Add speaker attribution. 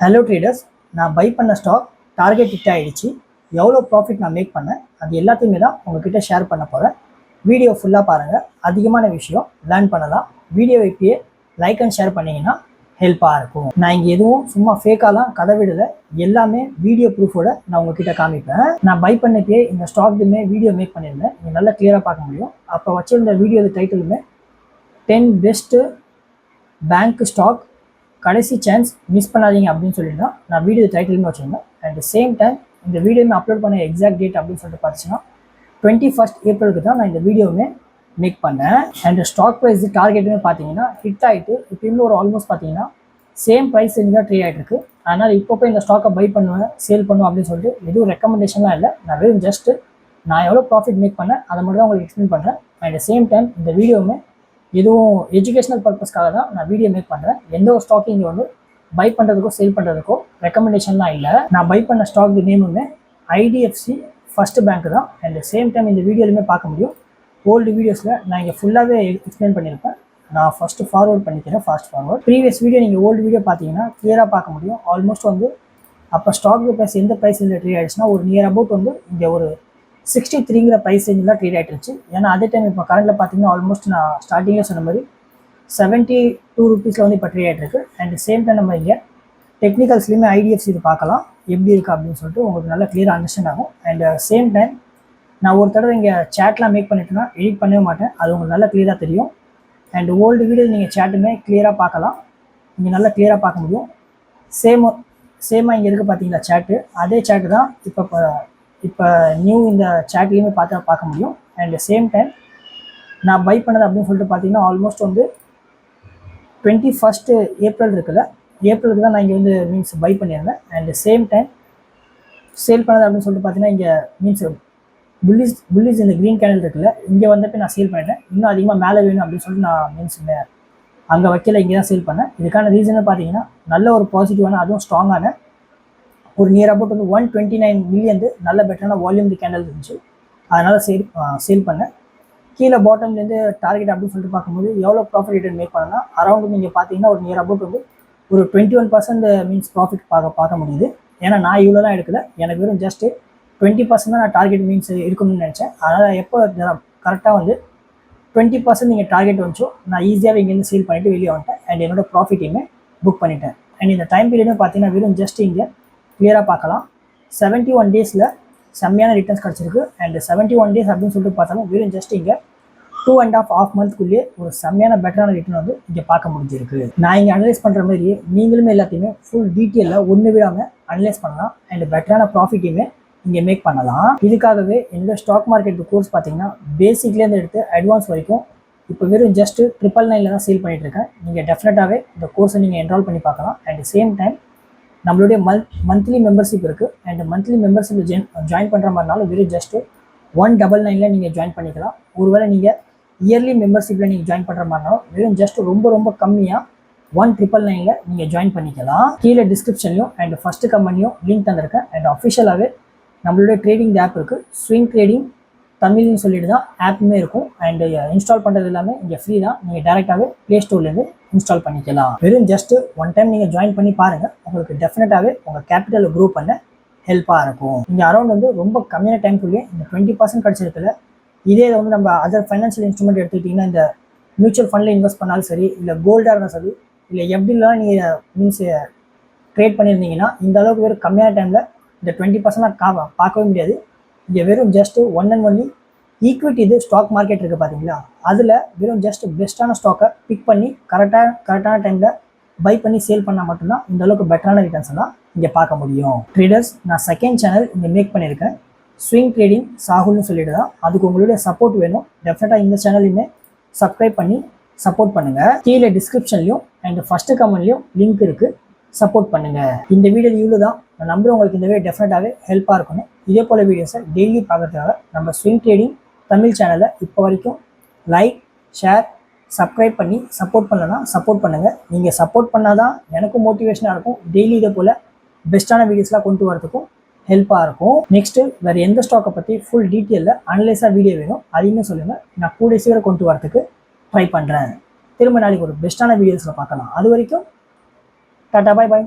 Speaker 1: Hello traders நான் buy பண்ண stock target hit ஆகிடுச்சு எவ்வளோ ப்ராஃபிட் நான் மேக் பண்ணேன்? அது எல்லாத்தையுமே தான் உங்ககிட்ட ஷேர் பண்ண போகிறேன் வீடியோ ஃபுல்லாக பாருங்கள் அதிகமான விஷயம். லேர்ன் பண்ணலாம். வீடியோ இப்பயே லைக் அண்ட் ஷேர் பண்ணீங்கன்னா ஹெல்ப்பாக இருக்கும். நான் இங்கே எதுவும் சும்மா ஃபேக்காலாம் கதை விடலை. எல்லாமே வீடியோ ப்ரூஃபோட நான் உங்ககிட்ட காமிப்பேன். நான் பை பண்ணப்பே இந்த ஸ்டாக்குமே வீடியோ மேக் பண்ணியிருந்தேன். நீங்கள் நல்லா கிளியராக பார்க்க முடியும். அப்போ வச்சிருந்த வீடியோ டைட்டிலுமே டென் பெஸ்ட்டு பேங்க் ஸ்டாக் கடைசி சான்ஸ் மிஸ் பண்ணாதீங்க அப்படின்னு சொல்லிட்டு நான் வீடியோ டைட்டிலுமே வச்சுருந்தேன். அட் சேம் டைம் இந்த வீடியோமே அப்லோட் பண்ண எக்ஸாக்ட் டேட் அப்படின்னு சொல்லிட்டு பார்த்தீங்கன்னா டுவெண்ட்டி ஃபஸ்ட் ஏப்ரலுக்கு தான் நான் இந்த வீடியோவுமே மேக் பண்ணேன். அண்ட் ஸ்டாக் ப்ரைஸ் டார்கெட்டுமே பார்த்தீங்கன்னா ஹிட் ஆகிட்டு இப்போ ஒரு ஆல்மோஸ்ட் பார்த்தீங்கன்னா சேம் ப்ரைஸ் தான் ட்ரேட் ஆகிட்டு இருக்கு. அதனால் இப்போ போய் இந்த ஸ்டாக்கை பை பண்ணுவேன் சேல் பண்ணுவேன் அப்படின்னு சொல்லிட்டு எதுவும் ரெக்கமெண்டேஷன்லாம் இல்லை. நான் வெறும் ஜஸ்ட்டு நான் எவ்வளோ ப்ராஃபிட் மேக் பண்ணேன் அதை மட்டும் தான் உங்களுக்கு எக்ஸ்பிளைன் பண்ணுறேன் அட் சேம் டைம் இந்த வீடியோவுமே எதுவும் எஜுகேஷனல் பர்பஸ்க்காக தான் நான் வீடியோ மேக் பண்ணுறேன் எந்த ஒரு ஸ்டாக்கையும் இங்கே வந்து பை பண்ணுறதுக்கோ சேல் பண்ணுறதுக்கோ ரெக்கமெண்டேஷன்லாம் இல்லை. நான் பை பண்ண ஸ்டாக் நேமுமே ஐடிஎஃப்சி ஃபஸ்ட்டு பேங்க் தான். அண்ட் சேம் டைம் இந்த வீடியோலையுமே பார்க்க முடியும். ஓல்டு வீடியோஸில் நான் இங்கே ஃபுல்லாகவே எக்ஸ்பிளைன் பண்ணியிருப்பேன். நான் ஃபஸ்ட்டு ஃபார்வர்ட் பண்ணிக்கிறேன் ஃபாஸ்ட் ஃபார்வர்ட் ப்ரீவியஸ் வீடியோ நீங்கள் ஓல்டு வீடியோ பார்த்தீங்கன்னா கிளியராக பார்க்க முடியும். ஆல்மோஸ்ட் வந்து அப்போ ஸ்டாக் ப்ரைஸ் எந்த ப்ரைஸ் ட்ரேட் ஆகிடுச்சுன்னா ஒரு நியர் அபவுட் வந்து இங்கே ஒரு சிக்ஸ்டி த்ரீங்கிற ப்ரைஸ் ரேஞ்சில் தான் ட்ரேட் ஆகிட்டுருச்சு ஏன்னா அதே டைம் இப்போ கரண்ட்டில் பார்த்தீங்கன்னா ஆல்மோஸ்ட் நான் ஸ்டார்டிங்கில் சொன்ன மாதிரி செவன்ட்டி டூ ருபீஸில் வந்து இப்போ ட்ரேட் ஆகிட்டு இருக்கு. அண்ட் சேம் டைம் நம்ம இங்கே டெக்னிக்கல்ஸ்லையுமே ஐடிஎஃப்சி இது பார்க்கலாம். எப்படி இருக்குது அப்படின்னு சொல்லிட்டு உங்களுக்கு நல்லா கிளியராக அண்டர்ஸ்டாண்ட் ஆகும். அண்ட் சேம் டைம் நான் ஒரு தடவை இங்கே சேட்லாம் மேக் பண்ணிட்டேன்னா எடிட் பண்ணவே மாட்டேன். அது உங்களுக்கு நல்லா கிளியராக தெரியும். அண்ட் ஓல்டு வீடியோ நீங்கள் சேட்டுமே கிளியராக பார்க்கலாம். நீங்கள் நல்லா கிளியராக பார்க்க முடியும். சேம் சேமாக இங்கே இருக்குது பார்த்தீங்களா சேட்டு அதே சேட்டு தான் இப்போ இப்போ நியூ இந்த சேட்லேயுமே பார்த்து பார்க்க முடியும். அண்ட் சேம் டைம் நான் பை பண்ணது அப்படின்னு சொல்லிட்டு பார்த்தீங்கன்னா ஆல்மோஸ்ட் வந்து டுவெண்ட்டி ஃபஸ்ட்டு ஏப்ரல் இருக்குல்ல. ஏப்ரலுக்கு தான் நான் இங்கே வந்து மீன்ஸ் பை பண்ணியிருந்தேன். அண்ட் சேம் டைம் சேல் பண்ணது அப்படின்னு சொல்லிட்டு பார்த்தீங்கன்னா இங்கே மீன்ஸ் புல்லிஸ் புல்லிஸ் இந்த க்ரீன் கேனல் இருக்குல்ல இங்கே வந்தப்போ நான் சேல் பண்ணிட்டேன். இன்னும் அதிகமாக மேலே வேணும் அப்படின்னு சொல்லிட்டு நான் மீன்ஸ் அங்கே வைக்கல இங்கே தான் சேல் பண்ணேன். இதுக்கான ரீசனை பார்த்தீங்கன்னா நல்ல ஒரு பாசிட்டிவான அதுவும் ஸ்ட்ராங்கான ஒரு நியர் அபவுட் வந்து ஒன் டுவெண்ட்டி நைன் மில்லியன் நல்ல பெட்டரான வால்யூம் கேண்டல் இருந்துச்சு. அதனால் சேல் சேல் பண்ணேன். கீழே பாட்டம்லேருந்து டார்கெட் அப்படின்னு சொல்லிட்டு பார்க்கும்போது எவ்வளோ ப்ராஃபிட் ரிட்டர்ன் மேக் பண்ணலாம் அரௌண்ட் நீங்கள் பார்த்தீங்கன்னா ஒரு நியர் அபவுட் வந்து ஒரு twenty one percent means profit பார்க்க பார்க்க முடியுது. ஏன்னா நான் இவ்வளோ தான் எடுக்கல. எனக்கு வெறும் ஜஸ்ட்டு டுவெண்ட்டி பர்சன்ட் தான் நான் டார்கெட் மீன்ஸ் இருக்கணும்னு நினச்சேன். அதனால் எப்போ கரெக்டாக வந்து டுவெண்ட்டி பர்சன்ட் நீங்கள் டார்கெட் வந்துச்சோ நான் ஈஸியாகவே இங்கேருந்து சேல் பண்ணிவிட்டு வெளியே வந்துட்டேன். அண்ட் என்னோடய ப்ராஃபிட்டையுமே புக் பண்ணிட்டேன். அண்ட் இந்த டைம் பீரியடும் பார்த்தீங்கன்னா வெறும் ஜஸ்ட் இங்கே கிளியராக பார்க்கலாம். செவன்ட்டி ஒன் டேஸில் செம்மையான ரிட்டர்ன்ஸ் கிடச்சிருக்கு. அண்ட் செவன்ட்டி ஒன் டேஸ் அப்படின்னு சொல்லிட்டு பார்த்தாலும் வெறும் ஜஸ்ட் இங்கே டூ அண்ட் ஆஃப் ஆஃப் மந்த்க்குள்ளேயே ஒரு செம்மையான பெட்டரான ரிட்டர்ன் வந்து இங்கே பார்க்க முடிஞ்சிருக்கு. நான் இங்கே அனலைஸ் பண்ணுற மாதிரி நீங்களுமே எல்லாத்தையுமே ஃபுல் டீட்டெயிலில் ஒன்று விடாமல் அனலைஸ் பண்ணலாம். அண்ட் பெட்டரான ப்ராஃபிட்டையுமே இங்கே மேக் பண்ணலாம். இதுக்காகவே இந்த ஸ்டாக் மார்க்கெட் கோர்ஸ் பார்த்தீங்கன்னா பேசிக்லேருந்து எடுத்து அட்வான்ஸ் வரைக்கும் இப்போ வெறும் ஜஸ்ட் ட்ரிபிள் நைனில் தான் சேல் பண்ணிட்டு இருக்கேன். நீங்கள் டெஃபினட்டாகவே இந்த கோர்ஸை நீங்கள் என்ரால் பண்ணி பார்க்கலாம். அண்ட் சேம் டைம் நம்மளுடைய மந்த் மந்த்லி மெம்பர்ஷிப் இருக்குது and monthly membership join join பண்ணுற மாதிரினாலும் வெறும் ஜஸ்ட்டு ஒன் டபுள் நைனில் நீங்கள் ஜாயின் பண்ணிக்கலாம். ஒருவேளை நீங்கள் இயர்லி மெம்பர்ஷிப்பில் நீங்கள் ஜாயின் பண்ணுற மாதிரினாலும் வெறும் ஜஸ்ட் ரொம்ப ரொம்ப கம்மியாக ஒன் ட்ரிபிள் நைனில் நீங்கள் ஜாயின் பண்ணிக்கலாம். கீழே டிஸ்கிரிப்ஷன்லையும் அண்ட் ஃபஸ்ட்டு கம்பெனியும் லிங்க் தந்திருக்கேன். அண்ட் அஃபிஷியலாகவே நம்மளுடைய ட்ரேடிங் ஆப் இருக்குது ஸ்விங் ட்ரேடிங் தமிழ்னு சொல்லிட்டு தான் ஆப்புமே இருக்கும். அண்ட் இன்ஸ்டால் பண்ணுறது எல்லாமே இங்கே ஃப்ரீ தான். நீங்கள் டேரெக்டாகவே ப்ளே ஸ்டோர்லேருந்து இன்ஸ்டால் பண்ணிக்கலாம். வெறும் ஜஸ்ட்டு ஒன் டைம் நீங்கள் ஜாயின் பண்ணி பாருங்கள் உங்களுக்கு டெஃபினட்டாகவே உங்கள் கேபிட்டலை க்ரோ பண்ண ஹெல்ப்பாக இருக்கும். இங்கே அரௌண்ட் வந்து ரொம்ப கம்மியான டைம்குள்ளேயே இந்த டுவெண்ட்டி பர்சன்ட் கிடச்சிருக்கல இதே இதை வந்து நம்ம அதர் ஃபைனான்ஷியல் இன்ஸ்ட்ருமெண்ட் எடுத்துக்கிட்டிங்கன்னா இந்த மியூச்சுவல் ஃபண்டில் இன்வெஸ்ட் பண்ணாலும் சரி இல்லை கோல்டாக இருந்தாலும் சரி இல்லை எப்படிலாம் நீங்கள் மீன்ஸ் ட்ரேட் பண்ணியிருந்தீங்கன்னா இந்த அளவுக்கு வெறும் கம்மியான டைமில் இந்த டுவெண்ட்டி பர்சன்ட்லாம் கா பார்க்கவே முடியாது. இங்கே வெறும் just one and only equity இது ஸ்டாக் மார்க்கெட் இருக்குது பார்த்தீங்களா அதில் வெறும் ஜஸ்ட் பெஸ்ட்டான ஸ்டாக்கை பிக் பண்ணி கரெக்டாக கரெக்டான டைமில் பை பண்ணி சேல் பண்ணால் மட்டும்தான் இந்த அளவுக்கு பெட்டரான ரிட்டர்ன்ஸ் எல்லாம் இங்கே பார்க்க முடியும். ட்ரேடர்ஸ் நான் செகண்ட் சேனல் இங்கே மேக் பண்ணியிருக்கேன். ஸ்விங் ட்ரேடிங் சாகுல்னு சொல்லிட்டு தான். அதுக்கு உங்களுடைய சப்போர்ட் வேணும். டெஃபினட்டாக இந்த சேனலையுமே சப்ஸ்கிரைப் பண்ணி சப்போர்ட் பண்ணுங்கள் கீழே டிஸ்கிரிப்ஷன்லையும் அண்ட் ஃபஸ்ட்டு கமெண்ட்லையும் லிங்க் இருக்குது சப்போர்ட் பண்ணுங்கள் இந்த வீடியோ இவ்வளோ தான் நான் நம்புறேன் உங்களுக்கு இந்த வீடியோ டெஃபினட்டாகவே ஹெல்ப்பாக இருக்கணும். இதே போல் வீடியோஸை டெய்லி பார்க்கறதுக்காக நம்ம ஸ்விங் ட்ரேடிங் தமிழ் சேனலை இப்போ வரைக்கும் லைக் ஷேர் சப்ஸ்கிரைப் பண்ணி சப்போர்ட் பண்ணலாம் சப்போர்ட் பண்ணுங்கள் நீங்கள் சப்போர்ட் பண்ணால் தான் எனக்கும் மோட்டிவேஷனாக இருக்கும். டெய்லி இதே போல் பெஸ்ட்டான வீடியோஸ்லாம் கொண்டு வரதுக்கும் ஹெல்ப்பாக இருக்கும். நெக்ஸ்ட்டு வேறு எந்த ஸ்டாக்கை பற்றி ஃபுல் டீட்டெயிலில் அனலைஸாக வீடியோ வேணும் அதையுமே சொல்லுங்கள் நான் கூட சீக்கிரம் கொண்டு வரதுக்கு ட்ரை பண்ணுறேன் திரும்ப நாளைக்கு ஒரு பெஸ்ட்டான வீடியோஸில் பார்க்கலாம். அது வரைக்கும் டாட்டா பாய் பாய்